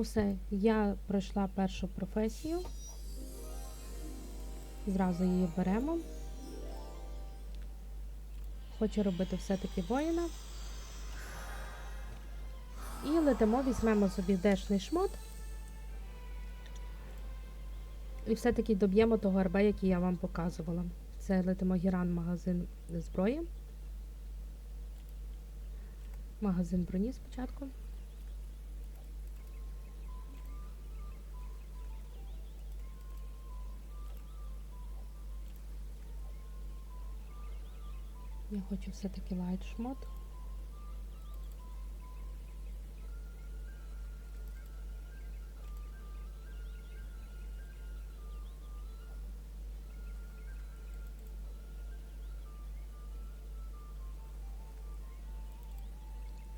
Усе, я пройшла першу професію. Зразу її беремо. Хочу робити все-таки воїна. І летимо, візьмемо собі дешний шмот. І все-таки доб'ємо того РБ, який я вам показувала. Це летимо Гіран магазин зброї. Магазин броні спочатку. Хочу все-таки лайт шмот.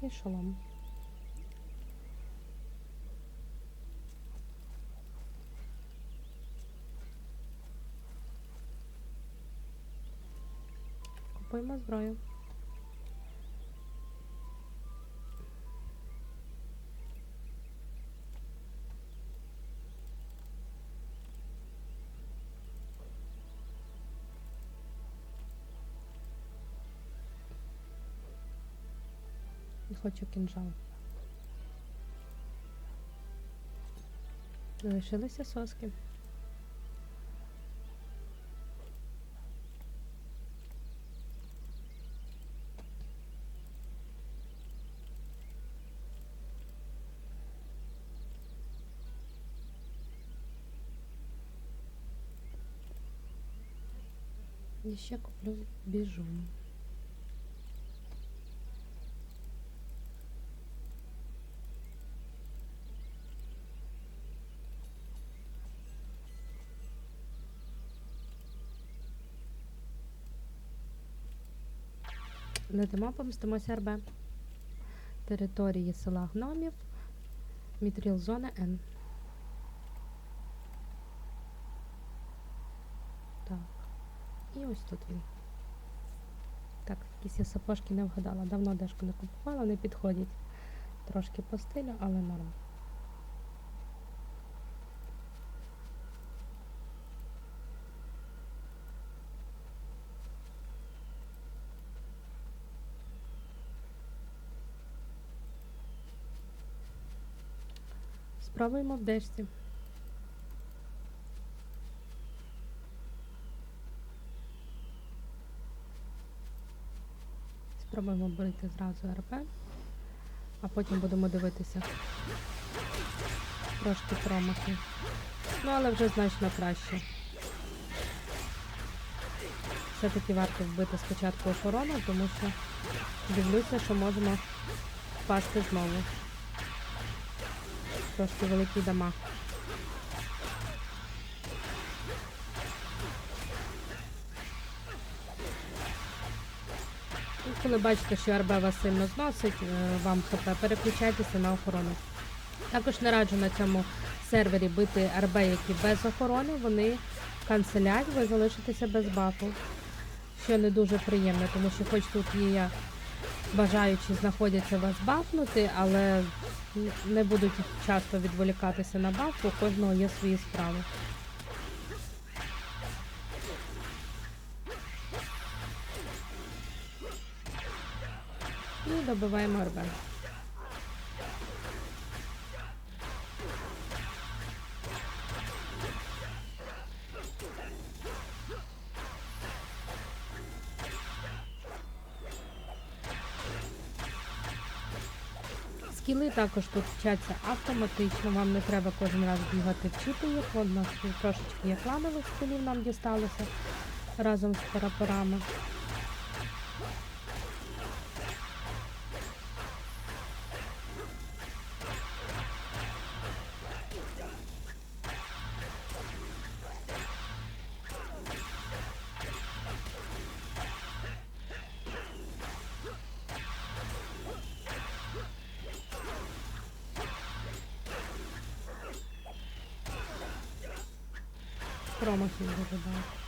І шолом. Купуємо зброю. Хочу кінжал. Залишилися соски. І ще куплю біжун. Летимо, помістимося РБ. Території села Гномів. Мітріл зона Н. Так. І ось тут він. Так, якісь я сапожки не вгадала. Давно дешку не купувала, не підходять. Трошки по стилю, але норм. Спробуємо в дешці. Спробуємо бити зразу РП, а потім будемо дивитися трошки промахи. Ну, але вже значно краще. Все-таки варто вбити спочатку охорону, тому що дивлюся, що можемо впасти знову. Трошки великий дамаг. Коли бачите, що РБ вас сильно зносить, е, вам ХП, переключайтеся на охорону. Також не раджу на цьому сервері бити РБ, які без охорони, вони канцелять, ви залишитеся без бафу. Що не дуже приємно, тому що хоч тут є бажаючі знаходяться вас бафнути, але не будуть часто відволікатися на баф, у кожного є свої справи. І добиваємо РБ. Скіли також тут вчаться автоматично, вам не треба кожен раз бігати вчити їх. Нас трошечки є кланових скілів нам дісталося разом з прапорами. chroma aqui no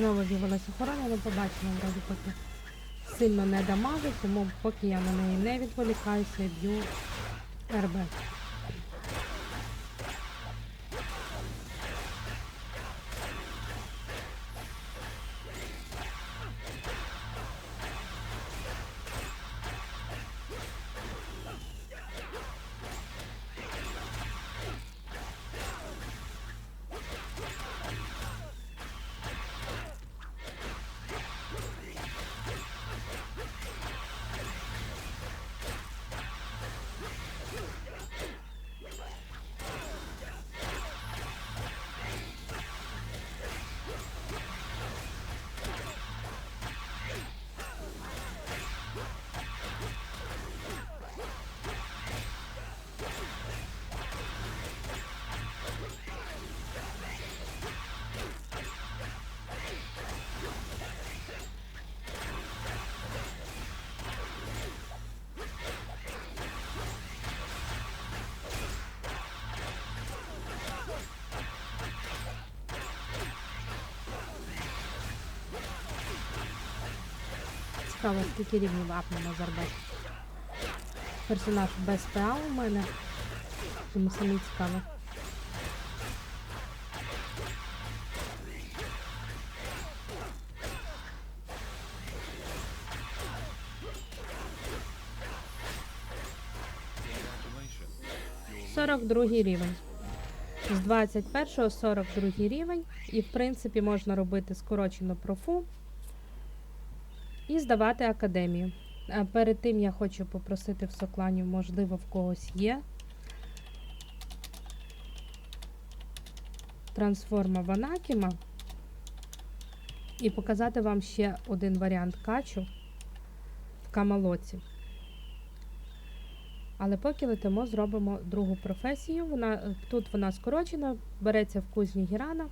Знову з'явилася охорона, але побачимо, вроді поки сильно не дамажить, тому поки я на неї не відволікаюся б'ю РБ. Цікаво, скільки рівнів апнемо з РБ. Персонаж без ПА у мене. Тому самі цікаво. Congratulations. 42 рівень. З 21 42 рівень. І, в принципі, можна робити скорочену профу і здавати академію. Перед тим я хочу попросити в сокланів, можливо, в когось є. Трансформа Ванакіма. І показати вам ще один варіант качу в Камалоці. Але поки летимо, зробимо другу професію. Вона, тут вона скорочена, береться в кузні Гірана.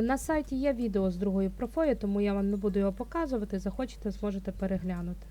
На сайті є відео з другою профою, тому я вам не буду його показувати. Захочете, зможете переглянути.